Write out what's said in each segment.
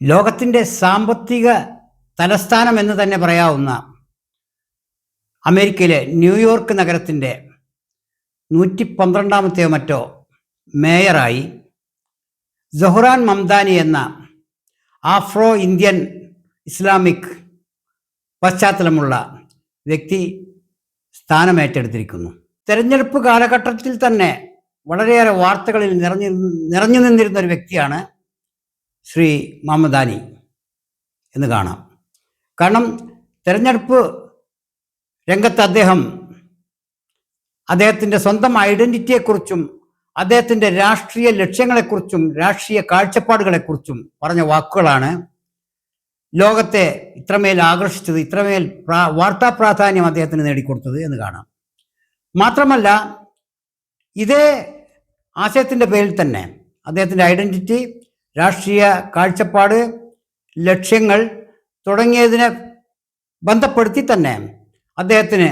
ലോകത്തിന്റെ സാമ്പത്തിക തലസ്ഥാനം എന്ന് തന്നെ പറയാവുന്ന അമേരിക്കയിലെ ന്യൂയോർക്ക് നഗരത്തിന്റെ നൂറ്റി പന്ത്രണ്ടാമത്തെയോ മറ്റോ മേയറായി ജൊഹ്റാൻ മംദാനി എന്ന ആഫ്രോ ഇന്ത്യൻ ഇസ്ലാമിക് പശ്ചാത്തലമുള്ള വ്യക്തി സ്ഥാനമേറ്റെടുത്തിരിക്കുന്നു തെരഞ്ഞെടുപ്പ് കാലഘട്ടത്തിൽ തന്നെ വളരെയേറെ വാർത്തകളിൽ നിറഞ്ഞു നിറഞ്ഞു നിന്നിരുന്ന ഒരു വ്യക്തിയാണ് ശ്രീ മമദാനി എന്ന് കാണാം. കാരണം തെരഞ്ഞെടുപ്പ് രംഗത്ത് അദ്ദേഹം അദ്ദേഹത്തിന്റെ സ്വന്തം ഐഡന്റിറ്റിയെക്കുറിച്ചും അദ്ദേഹത്തിന്റെ രാഷ്ട്രീയ ലക്ഷ്യങ്ങളെക്കുറിച്ചും രാഷ്ട്രീയ കാഴ്ചപ്പാടുകളെക്കുറിച്ചും പറഞ്ഞ വാക്കുകളാണ് ലോകത്തെ ഇത്രമേൽ ആകർഷിച്ചത് ഇത്രമേൽ പ്രാ വാർത്താ പ്രാധാന്യം അദ്ദേഹത്തിന് നേടിക്കൊടുത്തത് എന്ന് കാണാം. മാത്രമല്ല ഇതേ ആശയത്തിന്റെ പേരിൽ തന്നെ അദ്ദേഹത്തിന്റെ ഐഡന്റിറ്റി രാഷ്ട്രീയ കാഴ്ചപ്പാട് ലക്ഷ്യങ്ങൾ തുടങ്ങിയതിനെ ബന്ധപ്പെടുത്തി തന്നെ അദ്ദേഹത്തിന്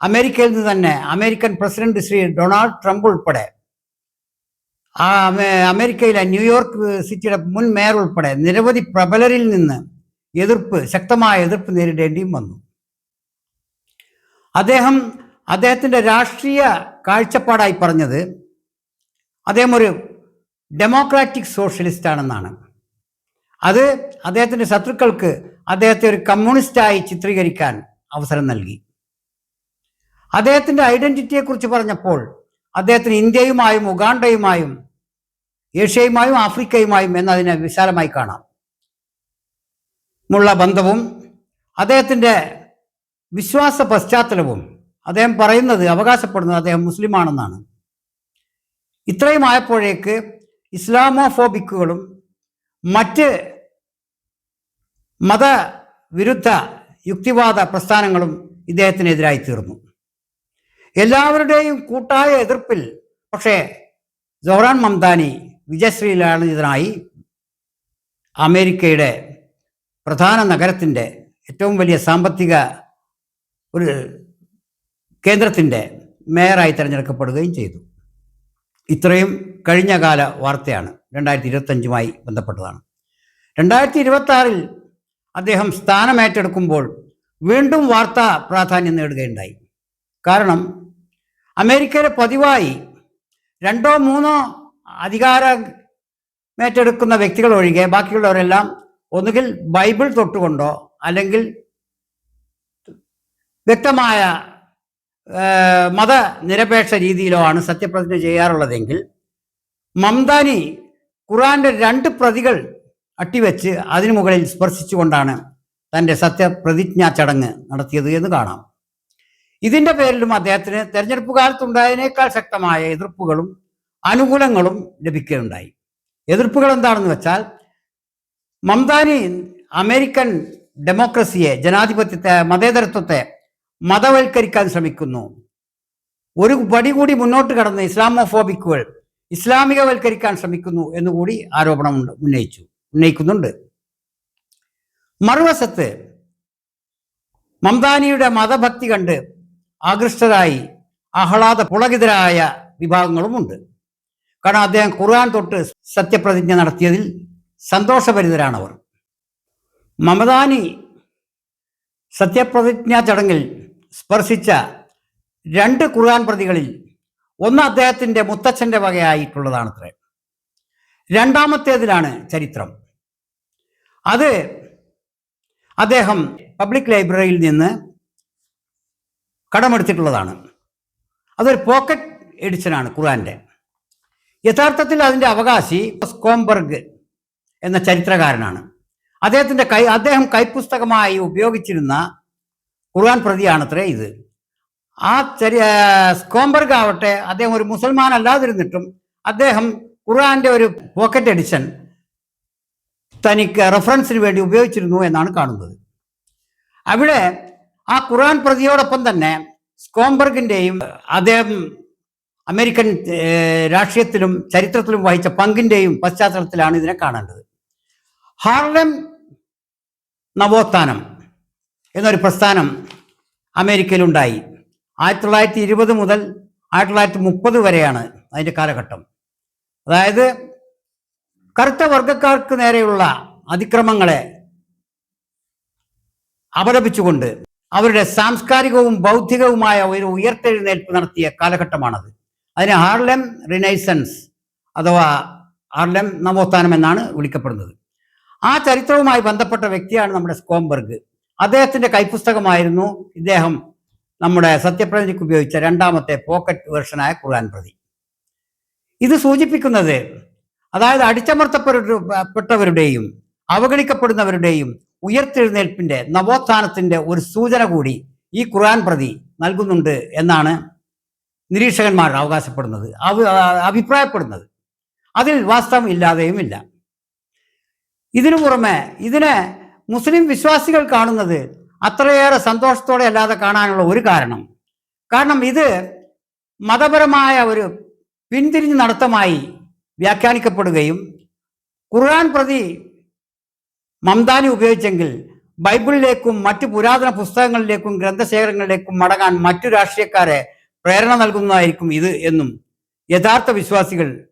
അമേരിക്കയിൽ നിന്ന് തന്നെ American president Shri Donald Trump ഉൾപ്പെടെ ആ അമേരിക്കയിലെ ന്യൂയോർക്ക് സിറ്റിയുടെ മുൻ മേയർ ഉൾപ്പെടെ നിരവധി പ്രബലരിൽ നിന്ന് എതിർപ്പ് ശക്തമായ എതിർപ്പ് നേരിടേണ്ടിയും വന്നു. അദ്ദേഹം അദ്ദേഹത്തിന്റെ രാഷ്ട്രീയ കാഴ്ചപ്പാടായി പറഞ്ഞത് അദ്ദേഹം ഒരു ഡെമോക്രാറ്റിക് സോഷ്യലിസ്റ്റ് ആണെന്നാണ് അത് അദ്ദേഹത്തിന്റെ ശത്രുക്കൾക്ക് അദ്ദേഹത്തെ ഒരു കമ്മ്യൂണിസ്റ്റായി ചിത്രീകരിക്കാൻ അവസരം നൽകി. അദ്ദേഹത്തിന്റെ ഐഡന്റിറ്റിയെക്കുറിച്ച് പറഞ്ഞപ്പോൾ അദ്ദേഹത്തിന് ഇന്ത്യയുമായും ഉഗാണ്ടയുമായും ഏഷ്യയുമായും ആഫ്രിക്കയുമായും എന്നതിനെ വിശാലമായി കാണാം. മുള്ള ബന്ധവും അദ്ദേഹത്തിന്റെ വിശ്വാസ പശ്ചാത്തലവും അദ്ദേഹം പറയുന്നത് അവകാശപ്പെടുന്നത് അദ്ദേഹം മുസ്ലിമാണെന്നാണ്. ഇത്രയും ആയപ്പോഴേക്ക് ഇസ്ലാമോഫോബിക്കുകളും മറ്റ് മതവിരുദ്ധ യുക്തിവാദ പ്രസ്ഥാനങ്ങളും ഇദ്ദേഹത്തിനെതിരായി തീർന്നു എല്ലാവരുടെയും കൂട്ടായ എതിർപ്പിൽ പക്ഷേ ജോറാൻ മംദാനി വിജയശ്രീലാളിതനായി അമേരിക്കയുടെ പ്രധാന നഗരത്തിന്റെ ഏറ്റവും വലിയ സാമ്പത്തിക ഒരു കേന്ദ്രത്തിന്റെ മേയറായി തിരഞ്ഞെടുക്കപ്പെടുകയും ചെയ്തു. ഇത്രയും കഴിഞ്ഞ കാല വാർത്തയാണ് രണ്ടായിരത്തി ഇരുപത്തഞ്ചുമായി ബന്ധപ്പെട്ടതാണ്. രണ്ടായിരത്തി ഇരുപത്തി അദ്ദേഹം സ്ഥാനമേറ്റെടുക്കുമ്പോൾ വീണ്ടും വാർത്താ പ്രാധാന്യം നേടുകയുണ്ടായി. കാരണം അമേരിക്കയിലെ പതിവായി രണ്ടോ മൂന്നോ അധികാരമേറ്റെടുക്കുന്ന വ്യക്തികൾ ഒഴികെ ബാക്കിയുള്ളവരെല്ലാം ഒന്നുകിൽ ബൈബിൾ തൊട്ടുകൊണ്ടോ അല്ലെങ്കിൽ വ്യക്തമായ മതനിരപേക്ഷ രീതിയിലോ ആണ് സത്യപ്രതിജ്ഞ ചെയ്യാറുള്ളതെങ്കിൽ മംദാനി ഖുറാന്റെ രണ്ട് പ്രതികൾ അട്ടിവെച്ച് അതിനു മുകളിൽ സ്പർശിച്ചുകൊണ്ടാണ് തന്റെ സത്യപ്രതിജ്ഞാ ചടങ്ങ് നടത്തിയത് എന്ന് കാണാം. ഇതിന്റെ പേരിലും അദ്ദേഹത്തിന് തെരഞ്ഞെടുപ്പ് കാലത്തുണ്ടായതിനേക്കാൾ ശക്തമായ എതിർപ്പുകളും അനുകൂലങ്ങളും ലഭിക്കുകയുണ്ടായി. എതിർപ്പുകൾ എന്താണെന്ന് വെച്ചാൽ മംദാനി അമേരിക്കൻ ഡെമോക്രസിയെ ജനാധിപത്യത്തെ മതേതരത്വത്തെ മതവൽക്കരിക്കാൻ ശ്രമിക്കുന്നു. ഒരു പടി കൂടി മുന്നോട്ട് കടന്ന് ഇസ്ലാമോഫോബിക്കുകൾ ഇസ്ലാമികവൽക്കരിക്കാൻ ശ്രമിക്കുന്നു എന്നുകൂടി ആരോപണം ഉണ്ട് ഉന്നയിച്ചു ഉന്നയിക്കുന്നുണ്ട്. മറുവശത്ത് മംദാനിയുടെ മതഭക്തി കണ്ട് ആകൃഷ്ടരായി ആഹ്ലാദ പുളകിതരായ വിഭാഗങ്ങളുമുണ്ട്. കാരണം അദ്ദേഹം ഖുർആൻ തൊട്ട് സത്യപ്രതിജ്ഞ നടത്തിയതിൽ സന്തോഷഭരിതരാണവർ. മമദാനി സത്യപ്രതിജ്ഞാ ചടങ്ങിൽ സ്പർശിച്ച രണ്ട് ഖുർആൻ പ്രതികളിൽ ഒന്ന് അദ്ദേഹത്തിന്റെ മുത്തച്ഛന്റെ വകയായിട്ടുള്ളതാണത്രേ. രണ്ടാമത്തേതിലാണ് ചരിത്രം. അത് അദ്ദേഹം പബ്ലിക് ലൈബ്രറിയിൽ നിന്ന് കടമെടുത്തിട്ടുള്ളതാണ്. അതൊരു പോക്കറ്റ് എഡിഷനാണ് ഖുർആന്റെ യഥാർത്ഥത്തിൽ അതിന്റെ അവകാശി സ്കോംബർഗ് എന്ന ചരിത്രകാരനാണ്. അദ്ദേഹത്തിന്റെ കൈ അദ്ദേഹം കൈപ്പുസ്തകമായി ഉപയോഗിച്ചിരുന്ന ഖുർആൻ പ്രതിയാണത്രേ ഇത്. ആ ചെറിയ സ്കോംബർഗ് ആവട്ടെ അദ്ദേഹം ഒരു മുസൽമാൻ അല്ലാതിരുന്നിട്ടും അദ്ദേഹം ഖുർആന്റെ ഒരു പോക്കറ്റ് എഡിഷൻ തനിക്ക് റെഫറൻസിന് വേണ്ടി ഉപയോഗിച്ചിരുന്നു എന്നാണ് കാണുന്നത്. അവിടെ ആ ഖുർആൻ പ്രതിയോടൊപ്പം തന്നെ സ്കോംബർഗിന്റെയും അദ്ദേഹം അമേരിക്കൻ രാഷ്ട്രീയത്തിലും ചരിത്രത്തിലും വഹിച്ച പങ്കിന്റെയും പശ്ചാത്തലത്തിലാണ് ഇതിനെ കാണേണ്ടത്. ഹാർലം നവോത്ഥാനം എന്നൊരു പ്രസ്ഥാനം അമേരിക്കയിലുണ്ടായി. ആയിരത്തി തൊള്ളായിരത്തി ഇരുപത് മുതൽ ആയിരത്തി തൊള്ളായിരത്തി മുപ്പത് വരെയാണ് അതിന്റെ കാലഘട്ടം. അതായത് കറുത്ത വർഗക്കാർക്ക് നേരെയുള്ള അതിക്രമങ്ങളെ അപലപിച്ചുകൊണ്ട് അവരുടെ സാംസ്കാരികവും ബൗദ്ധികവുമായ ഒരു ഉയർത്തെഴുന്നേൽപ്പ് നടത്തിയ കാലഘട്ടമാണത്. അതിന് ഹാർലം റിനൈസൻസ് അഥവാ ഹാർലം നവോത്ഥാനം എന്നാണ് വിളിക്കപ്പെടുന്നത്. ആ ചരിത്രവുമായി ബന്ധപ്പെട്ട വ്യക്തിയാണ് നമ്മുടെ സ്കോംബർഗ്. അദ്ദേഹത്തിന്റെ കൈപുസ്തകമായിരുന്നു ഇദ്ദേഹം നമ്മുടെ സത്യപ്രതിജ്ഞയ്ക്ക് ഉപയോഗിച്ച രണ്ടാമത്തെ പോക്കറ്റ് വേർഷനായ ഖുർആൻ പ്രതി. ഇത് സൂചിപ്പിക്കുന്നത് അതായത് അടിച്ചമർത്തപ്പെട്ടവരുടെയും അവഗണിക്കപ്പെടുന്നവരുടെയും ഉയർത്തെഴുന്നേൽപ്പിന്റെ നവോത്ഥാനത്തിന്റെ ഒരു സൂചന കൂടി ഈ ഖുർആൻ പ്രതി നൽകുന്നുണ്ട് എന്നാണ് നിരീക്ഷകന്മാർ അവകാശപ്പെടുന്നത് അവ- അഭിപ്രായപ്പെടുന്നത്. അതിൽ വാസ്തവം ഇല്ലാതെയും ഇല്ല ഇതിനു പുറമെ ഇതിനെ മുസ്ലിം വിശ്വാസികൾ കാണുന്നത് അത്രയേറെ സന്തോഷത്തോടെ അല്ലാതെ കാണാനുള്ള ഒരു കാരണം. കാരണം ഇത് മതപരമായ ഒരു പിന്തിരിഞ്ഞ് നടത്തമായി വ്യാഖ്യാനിക്കപ്പെടുകയും ഖുർആൻ പ്രതി മംദാനി ഉപയോഗിച്ചെങ്കിൽ ബൈബിളിലേക്കും മറ്റു പുരാതന പുസ്തകങ്ങളിലേക്കും ഗ്രന്ഥശേഖരങ്ങളിലേക്കും മടങ്ങാൻ മറ്റു രാഷ്ട്രീയക്കാരെ പ്രേരണ നൽകുന്നതായിരിക്കും ഇത് എന്നും യഥാർത്ഥ വിശ്വാസികൾ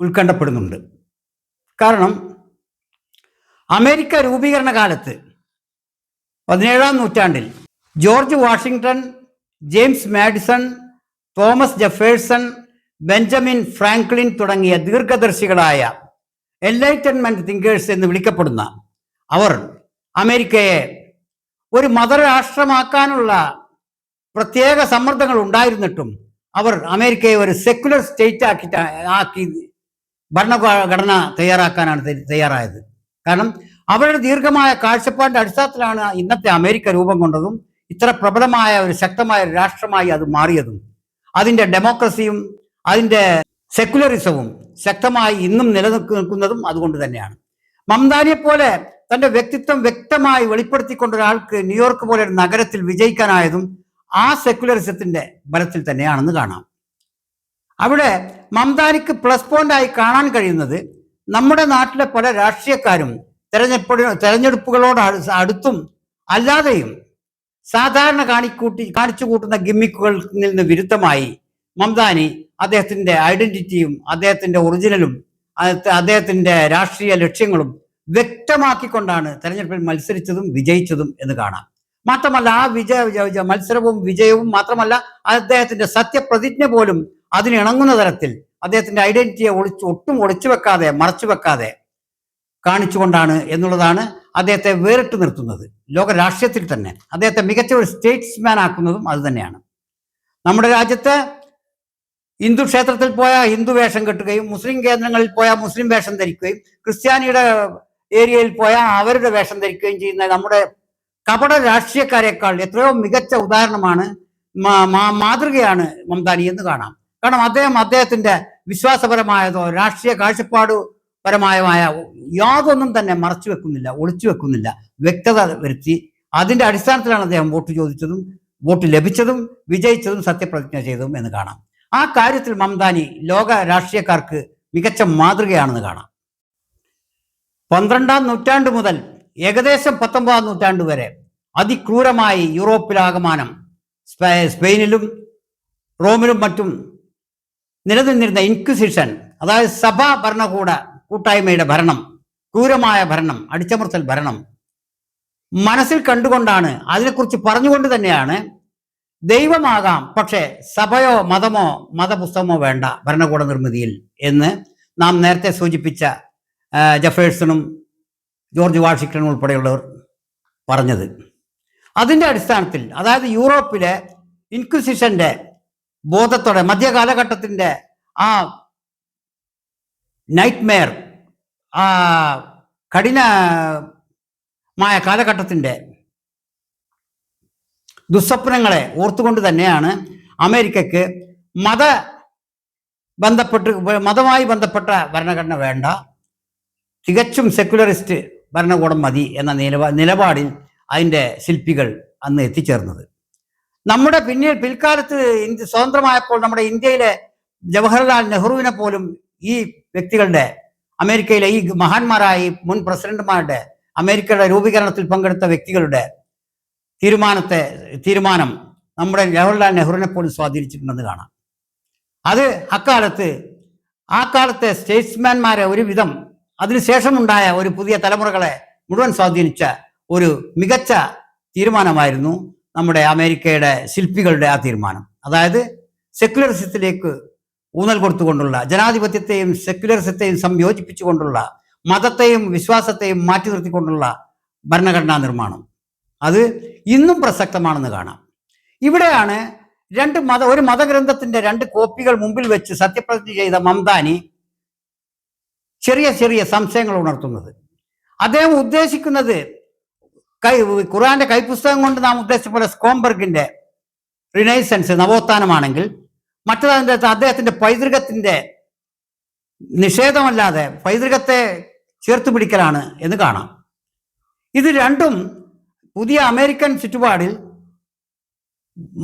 ഉത്കണ്ഠപ്പെടുന്നുണ്ട്. കാരണം അമേരിക്ക രൂപീകരണ കാലത്ത് പതിനേഴാം നൂറ്റാണ്ടിൽ George Washington James Madison Thomas Jefferson Benjamin Franklin തുടങ്ങിയ ദീർഘദർശികളായ എൻലൈറ്റൻമെന്റ് തിങ്കേഴ്സ് എന്ന് വിളിക്കപ്പെടുന്ന അവർ അമേരിക്കയെ ഒരു മതരാഷ്ട്രമാക്കാനുള്ള പ്രത്യേക സമ്മർദ്ദങ്ങൾ ഉണ്ടായിരുന്നിട്ടും അവർ അമേരിക്കയെ ഒരു സെക്യുലർ സ്റ്റേറ്റ് ആക്കി ആക്കി ഭരണഘടന തയ്യാറാക്കാനാണ് തയ്യാറായത്. കാരണം അവരുടെ ദീർഘമായ കാഴ്ചപ്പാടിന്റെ അടിസ്ഥാനത്തിലാണ് ഇന്നത്തെ അമേരിക്ക രൂപം കൊണ്ടതും ഇത്ര പ്രബലമായ ഒരു ശക്തമായ രാഷ്ട്രമായി അത് മാറിയതും. അതിന്റെ ഡെമോക്രസിയും അതിന്റെ സെക്യുലറിസവും ശക്തമായി ഇന്നും നിലനിൽക്കുന്നതും അതുകൊണ്ട് തന്നെയാണ്. മംദാനിയെ പോലെ തന്റെ വ്യക്തിത്വം വ്യക്തമായി വെളിപ്പെടുത്തിക്കൊണ്ട ഒരാൾക്ക് ന്യൂയോർക്ക് പോലെ ഒരു നഗരത്തിൽ വിജയിക്കാനായതും ആ സെക്യുലറിസത്തിന്റെ ബലത്തിൽ തന്നെയാണെന്ന് കാണാം. അവിടെ മംദാനിക്ക് പ്ലസ് പോയിന്റായി കാണാൻ കഴിയുന്നത് നമ്മുടെ നാട്ടിലെ പല രാഷ്ട്രീയക്കാരും തെരഞ്ഞെടുപ്പ് തെരഞ്ഞെടുപ്പുകളോട് അടു- അടുത്തും അല്ലാതെയും സാധാരണ കാണിക്കൂട്ടി കാണിച്ചു കൂട്ടുന്ന ഗിമ്മിക്കുകളിൽ നിന്ന് വിരുദ്ധമായി മംദാനി അദ്ദേഹത്തിന്റെ ഐഡന്റിറ്റിയും അദ്ദേഹത്തിന്റെ ഒറിജിനലും അദ്ദേഹത്തിന്റെ രാഷ്ട്രീയ ലക്ഷ്യങ്ങളും വ്യക്തമാക്കിക്കൊണ്ടാണ് തെരഞ്ഞെടുപ്പിൽ മത്സരിച്ചതും വിജയിച്ചതും എന്ന് കാണാം. മാത്രമല്ല ആ വിജയ മത്സരവും വിജയവും മാത്രമല്ല അദ്ദേഹത്തിന്റെ സത്യപ്രതിജ്ഞ പോലും അതിനിണങ്ങുന്ന തരത്തിൽ അദ്ദേഹത്തിന്റെ ഐഡന്റിറ്റിയെ ഒളിച്ച് ഒട്ടും ഒളിച്ചു വെക്കാതെ മറച്ചു വെക്കാതെ കാണിച്ചുകൊണ്ടാണ് എന്നുള്ളതാണ് അദ്ദേഹത്തെ വേറിട്ട് നിർത്തുന്നത്. ലോക രാഷ്ട്രീയത്തിൽ തന്നെ അദ്ദേഹത്തെ മികച്ച ഒരു സ്റ്റേറ്റ്സ്മാൻ ആക്കുന്നതും അത് തന്നെയാണ്. നമ്മുടെ രാജ്യത്ത് ഹിന്ദു ക്ഷേത്രത്തിൽ പോയാൽ ഹിന്ദു വേഷം കെട്ടുകയും മുസ്ലിം കേന്ദ്രങ്ങളിൽ പോയാൽ മുസ്ലിം വേഷം ധരിക്കുകയും ക്രിസ്ത്യാനിയുടെ ഏരിയയിൽ പോയാൽ അവരുടെ വേഷം ധരിക്കുകയും ചെയ്യുന്ന നമ്മുടെ കപട രാഷ്ട്രീയക്കാരെക്കാൾ എത്രയോ മികച്ച ഉദാഹരണമാണ് മാതൃകയാണ് മംതാനി എന്ന് കാണാം. കാരണം അദ്ദേഹം അദ്ദേഹത്തിന്റെ വിശ്വാസപരമായതോ രാഷ്ട്രീയ കാഴ്ചപ്പാട് പരമായ യാതൊന്നും തന്നെ മറച്ചു വെക്കുന്നില്ല ഒളിച്ചു വെക്കുന്നില്ല വ്യക്തത വരുത്തി അതിന്റെ അടിസ്ഥാനത്തിലാണ് അദ്ദേഹം വോട്ട് ചോദിച്ചതും വോട്ട് ലഭിച്ചതും വിജയിച്ചതും സത്യപ്രതിജ്ഞ ചെയ്തതും എന്ന് കാണാം. ആ കാര്യത്തിൽ മംദാനി ലോക രാഷ്ട്രീയക്കാർക്ക് മികച്ച മാതൃകയാണെന്ന് കാണാം. പന്ത്രണ്ടാം നൂറ്റാണ്ട് മുതൽ ഏകദേശം പത്തൊമ്പതാം നൂറ്റാണ്ട് വരെ അതിക്രൂരമായി യൂറോപ്പിലാകമാനം സ്പെ- സ്പെയിനിലും റോമിലും മറ്റും നിലനിന്നിരുന്ന ഇൻക്വിസിഷൻ അതായത് സഭാ ഭരണകൂട കൂട്ടായ്മയുടെ ഭരണം ക്രൂരമായ ഭരണം അടിച്ചമർത്തൽ ഭരണം മനസ്സിൽ കണ്ടുകൊണ്ടാണ് അതിനെക്കുറിച്ച് പറഞ്ഞുകൊണ്ട് തന്നെയാണ് ദൈവമാകാം പക്ഷേ സഭയോ മതമോ മതപുസ്തകമോ വേണ്ട ഭരണകൂട നിർമ്മിതിയിൽ എന്ന് നാം നേരത്തെ സൂചിപ്പിച്ച ജഫേഴ്സണും ജോർജ് വാഷിങ്ടണും ഉൾപ്പെടെയുള്ളവർ പറഞ്ഞത്. അതിന്റെ അടിസ്ഥാനത്തിൽ അതായത് യൂറോപ്പിലെ ഇൻക്വിസിഷന്റെ ബോധത്തോടെ മധ്യകാലഘട്ടത്തിന്റെ ആ നൈറ്റ് മെയർ ആ കഠിനമായ കാലഘട്ടത്തിന്റെ ദുസ്വപ്നങ്ങളെ ഓർത്തുകൊണ്ട് തന്നെയാണ് അമേരിക്കക്ക് മത ബന്ധപ്പെട്ട് മതമായി ബന്ധപ്പെട്ട ഭരണഘടന വേണ്ട. തികച്ചും സെക്യുലറിസ്റ്റ് ഭരണകൂടം മതി എന്ന നിലപാ നിലപാടിൽ അതിന്റെ ശില്പികൾ അന്ന് എത്തിച്ചേർന്നത്. നമ്മുടെ പിന്നീട് പിൽക്കാലത്ത് ഇന്ത്യ സ്വതന്ത്രമായപ്പോൾ നമ്മുടെ ഇന്ത്യയിലെ ജവഹർലാൽ നെഹ്റുവിനെ പോലും ഈ വ്യക്തികളുടെ അമേരിക്കയിലെ ഈ മഹാന്മാരായ മുൻ പ്രസിഡന്റുമാരുടെ അമേരിക്കയുടെ രൂപീകരണത്തിൽ പങ്കെടുത്ത വ്യക്തികളുടെ തീരുമാനത്തെ തീരുമാനം നമ്മുടെ ജവഹർലാൽ നെഹ്റുവിനെ പോലും സ്വാധീനിച്ചിട്ടുണ്ടെന്ന് കാണാം. അത് അക്കാലത്ത് ആ കാലത്തെ സ്റ്റേറ്റ്സ്മാൻമാരെ ഒരുവിധം അതിനുശേഷമുണ്ടായ ഒരു പുതിയ തലമുറകളെ മുഴുവൻ സ്വാധീനിച്ച ഒരു മികച്ച തീരുമാനമായിരുന്നു നമ്മുടെ അമേരിക്കയുടെ ശില്പികളുടെ ആ തീരുമാനം. അതായത് സെക്യുലറിസത്തിലേക്ക് ഊന്നൽ കൊടുത്തുകൊണ്ടുള്ള ജനാധിപത്യത്തെയും സെക്യുലറിസത്തെയും സംയോജിപ്പിച്ചുകൊണ്ടുള്ള മതത്തെയും വിശ്വാസത്തെയും മാറ്റി നിർത്തിക്കൊണ്ടുള്ള ഭരണഘടനാ നിർമ്മാണം. അത് ഇന്നും പ്രസക്തമാണെന്ന് കാണാം. ഇവിടെയാണ് രണ്ട് മത ഒരു മതഗ്രന്ഥത്തിന്റെ രണ്ട് കോപ്പികൾ മുമ്പിൽ വെച്ച് സത്യപ്രതിജ്ഞ ചെയ്ത മംതാനി ചെറിയ ചെറിയ സംശയങ്ങൾ ഉണർത്തുന്നത്. അദ്ദേഹം ഉദ്ദേശിക്കുന്നത് കൈ ഖുറാന്റെ കൈപുസ്തകം കൊണ്ട് നാം ഉദ്ദേശിച്ച പോലെ സ്കോംബർഗിന്റെ റിനൈസൻസ് നവോത്ഥാനമാണെങ്കിൽ മറ്റതിന്റെ അദ്ദേഹത്തിന്റെ പൈതൃകത്തിന്റെ നിഷേധമല്ലാതെ പൈതൃകത്തെ ചേർത്ത് പിടിക്കലാണ് എന്ന് കാണാം. ഇത് രണ്ടും പുതിയ അമേരിക്കൻ ചുറ്റുപാടിൽ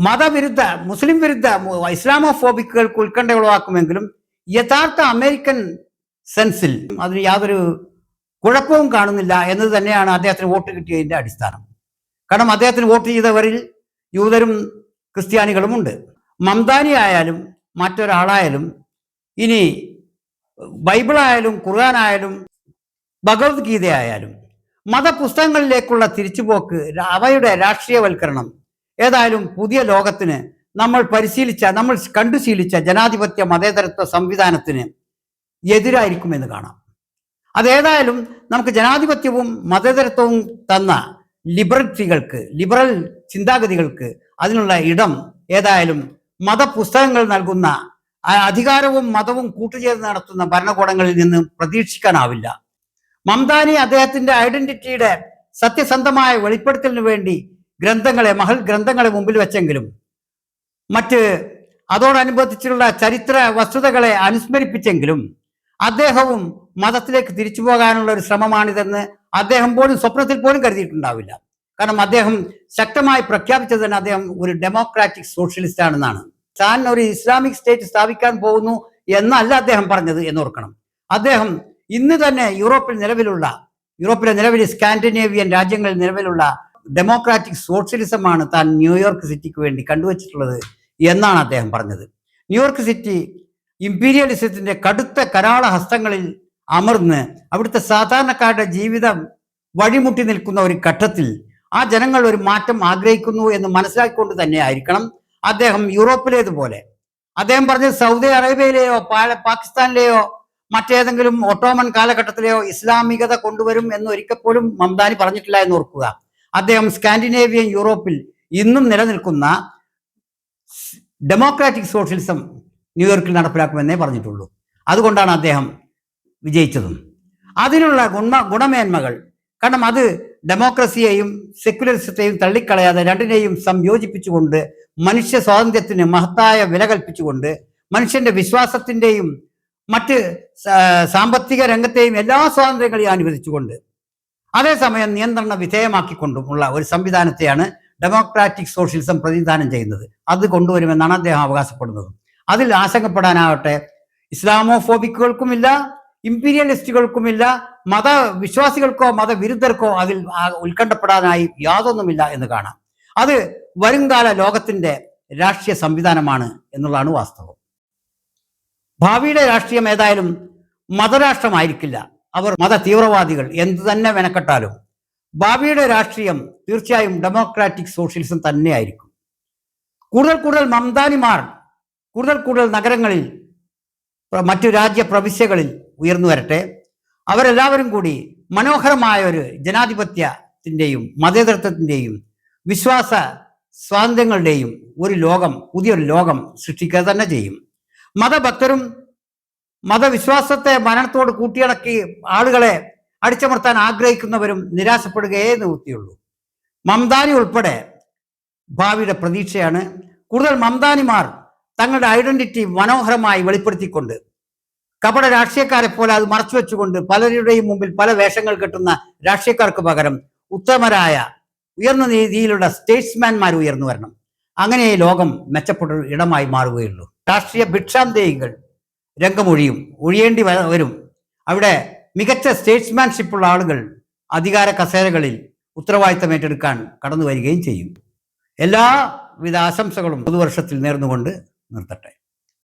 മതവിരുദ്ധ മുസ്ലിം വിരുദ്ധ ഇസ്ലാമോഫോബിക്കുകൾക്ക് ഉത്കണ്ഠ ഉളവാക്കുമെങ്കിലും യഥാർത്ഥ അമേരിക്കൻ സെൻസിൽ അതിന് യാതൊരു കുഴപ്പവും കാണുന്നില്ല എന്നത് തന്നെയാണ് അദ്ദേഹത്തിന് വോട്ട് കിട്ടിയതിന്റെ അടിസ്ഥാനം. കാരണം അദ്ദേഹത്തിന് വോട്ട് ചെയ്തവരിൽ യൂതരും ക്രിസ്ത്യാനികളും ഉണ്ട്. മംദാനി ആയാലും മറ്റൊരാളായാലും ഇനി ബൈബിളായാലും ഖുർആാനായാലും ഭഗവത്ഗീതയായാലും മതപുസ്തകങ്ങളിലേക്കുള്ള തിരിച്ചുപോക്ക് അവയുടെ രാഷ്ട്രീയവൽക്കരണം ഏതായാലും പുതിയ ലോകത്തിന് നമ്മൾ പരിശീലിച്ച നമ്മൾ കണ്ടുശീലിച്ച ജനാധിപത്യ മതേതരത്വ സംവിധാനത്തിന് എതിരായിരിക്കുമെന്ന് കാണാം. അതേതായാലും നമുക്ക് ജനാധിപത്യവും മതേതരത്വവും തന്ന ലിബററ്റികൾക്ക് ലിബറൽ ചിന്താഗതികൾക്ക് അതിനുള്ള ഇടം ഏതായാലും മതപുസ്തകങ്ങൾ നൽകുന്ന അധികാരവും മതവും കൂട്ടുചേർന്ന് നടത്തുന്ന ഭരണകൂടങ്ങളിൽ നിന്ന് പ്രതീക്ഷിക്കാനാവില്ല. മംദാനി അദ്ദേഹത്തിന്റെ ഐഡന്റിറ്റിയുടെ സത്യസന്ധമായ വെളിപ്പെടുത്തലിന് വേണ്ടി ഗ്രന്ഥങ്ങളെ മഹൽ ഗ്രന്ഥങ്ങളെ മുമ്പിൽ വെച്ചെങ്കിലും മറ്റ് അതോടനുബന്ധിച്ചുള്ള ചരിത്ര വസ്തുതകളെ അനുസ്മരിപ്പിച്ചെങ്കിലും അദ്ദേഹവും മതത്തിലേക്ക് തിരിച്ചു പോകാനുള്ള ഒരു ശ്രമമാണിതെന്ന് അദ്ദേഹം പോലും സ്വപ്നത്തിൽ പോലും കരുതിയിട്ടുണ്ടാവില്ല. കാരണം അദ്ദേഹം ശക്തമായി പ്രഖ്യാപിച്ചത് തന്നെ അദ്ദേഹം ഒരു ഡെമോക്രാറ്റിക് സോഷ്യലിസ്റ്റ് ആണെന്നാണ്. താൻ ഒരു ഇസ്ലാമിക് സ്റ്റേറ്റ് സ്ഥാപിക്കാൻ പോകുന്നു എന്നല്ല അദ്ദേഹം പറഞ്ഞത് എന്ന് ഓർക്കണം അദ്ദേഹം ഇന്ന് തന്നെ യൂറോപ്പിൽ നിലവിലുള്ള യൂറോപ്പിലെ നിലവിൽ സ്കാൻഡിനേവിയൻ രാജ്യങ്ങളിൽ നിലവിലുള്ള ഡെമോക്രാറ്റിക് സോഷ്യലിസമാണ് താൻ ന്യൂയോർക്ക് സിറ്റിക്ക് വേണ്ടി കണ്ടുവച്ചിട്ടുള്ളത് എന്നാണ് അദ്ദേഹം പറഞ്ഞത്. ന്യൂയോർക്ക് സിറ്റി ഇമ്പീരിയലിസത്തിന്റെ കടുത്ത കരാള ഹസ്തങ്ങളിൽ അമർന്ന് അവിടുത്തെ സാധാരണക്കാരുടെ ജീവിതം വഴിമുട്ടി നിൽക്കുന്ന ഒരു ഘട്ടത്തിൽ ആ ജനങ്ങൾ ഒരു മാറ്റം ആഗ്രഹിക്കുന്നു എന്ന് മനസ്സിലാക്കിക്കൊണ്ട് തന്നെ ആയിരിക്കണം അദ്ദേഹം യൂറോപ്പിലേതുപോലെ. അദ്ദേഹം പറഞ്ഞത് സൗദി അറേബ്യയിലെയോ പാകിസ്ഥാനിലെയോ മറ്റേതെങ്കിലും ഒട്ടോമൻ കാലഘട്ടത്തിലെയോ ഇസ്ലാമികത കൊണ്ടുവരും എന്ന് ഒരിക്കൽ പോലും മംദാനി പറഞ്ഞിട്ടില്ല എന്ന് ഓർക്കുക. അദ്ദേഹം സ്കാൻഡിനേവിയൻ യൂറോപ്പിൽ ഇന്നും നിലനിൽക്കുന്ന ഡെമോക്രാറ്റിക് സോഷ്യലിസം ന്യൂയോർക്കിൽ നടപ്പിലാക്കുമെന്നേ പറഞ്ഞിട്ടുള്ളൂ. അതുകൊണ്ടാണ് അദ്ദേഹം വിജയിച്ചതും. അതിനുള്ള ഗുണ ഗുണമേന്മകൾ കാരണം അത് ഡെമോക്രസിയെയും സെക്യുലറിസത്തെയും തള്ളിക്കളയാതെ രണ്ടിനെയും സംയോജിപ്പിച്ചുകൊണ്ട് മനുഷ്യ സ്വാതന്ത്ര്യത്തിന് മഹത്തായ വില കൽപ്പിച്ചുകൊണ്ട് മനുഷ്യന്റെ വിശ്വാസത്തിന്റെയും മറ്റ് സാമ്പത്തിക രംഗത്തെയും എല്ലാ സ്വാതന്ത്ര്യങ്ങളെയും അനുവദിച്ചുകൊണ്ട് അതേസമയം നിയന്ത്രണ വിധേയമാക്കിക്കൊണ്ടുമുള്ള ഒരു സംവിധാനത്തെയാണ് ഡെമോക്രാറ്റിക് സോഷ്യലിസം പ്രതിനിധാനം ചെയ്യുന്നത്. അത് കൊണ്ടുവരുമെന്നാണ് അദ്ദേഹം അവകാശപ്പെടുന്നത്. അതിൽ ആശങ്കപ്പെടാനാവട്ടെ ഇസ്ലാമോഫോബിക്കുകൾക്കുമില്ല ഇമ്പീരിയലിസ്റ്റുകൾക്കുമില്ല മതവിശ്വാസികൾക്കോ മതവിരുദ്ധർക്കോ അതിൽ ഉത്കണ്ഠപ്പെടാനായി യാതൊന്നുമില്ല എന്ന് കാണാം. അത് വരുംകാല ലോകത്തിന്റെ രാഷ്ട്രീയ സംവിധാനമാണ് എന്നുള്ളതാണ് വാസ്തവം. ഭാവിയുടെ രാഷ്ട്രീയം ഏതായാലും മതരാഷ്ട്രമായിരിക്കില്ല. അവർ മത തീവ്രവാദികൾ എന്തു തന്നെ മെനക്കെട്ടാലും ഭാവിയുടെ രാഷ്ട്രീയം തീർച്ചയായും ഡെമോക്രാറ്റിക് സോഷ്യലിസം തന്നെയായിരിക്കും. കൂടുതൽ കൂടുതൽ മംതാനിമാർ കൂടുതൽ കൂടുതൽ നഗരങ്ങളിൽ മറ്റു രാജ്യ പ്രവിശ്യകളിൽ ഉയർന്നു വരട്ടെ. അവരെല്ലാവരും കൂടി മനോഹരമായ ഒരു ജനാധിപത്യത്തിന്റെയും മതേതരത്വത്തിന്റെയും വിശ്വാസ സ്വാതന്ത്ര്യങ്ങളുടെയും ഒരു ലോകം പുതിയൊരു ലോകം സൃഷ്ടിക്കുക തന്നെ ചെയ്യും. മതഭക്തരും മതവിശ്വാസത്തെ മരണത്തോട് കൂട്ടിയിണക്കി ആളുകളെ അടിച്ചമർത്താൻ ആഗ്രഹിക്കുന്നവരും നിരാശപ്പെടുകയേ നിവൃത്തിയുള്ളൂ. മംദാനി ഉൾപ്പെടെ ഭാവിയുടെ പ്രതീക്ഷയാണ്. കൂടുതൽ മംദാനിമാർ തങ്ങളുടെ ഐഡന്റിറ്റി മനോഹരമായി വെളിപ്പെടുത്തിക്കൊണ്ട് കപട രാഷ്ട്രീയക്കാരെ പോലെ അത് മറച്ചു വെച്ചുകൊണ്ട് പലരുടെയും മുമ്പിൽ പല വേഷങ്ങൾ കെട്ടുന്ന രാഷ്ട്രീയക്കാർക്ക് പകരം ഉത്തമരായ ഉയർന്ന രീതിയിലുള്ള സ്റ്റേറ്റ്സ്മാൻമാർ ഉയർന്നു വരണം. അങ്ങനെ ലോകം മെച്ചപ്പെട്ട ഇടമായി മാറുകയുള്ളൂ. രാഷ്ട്രീയ ഭിക്ഷാന്തേയങ്ങൾ രംഗമൊഴിയും ഒഴിയേണ്ടി വരും. അവിടെ മികച്ച സ്റ്റേറ്റ്സ്മാൻഷിപ്പുള്ള ആളുകൾ അധികാര കസേരകളിൽ ഉത്തരവാദിത്തം ഏറ്റെടുക്കാൻ കടന്നു വരികയും ചെയ്യും എല്ലാവിധ ആശംസകളും പുതുവർഷത്തിൽ നേർന്നുകൊണ്ട് നിർത്തട്ടെ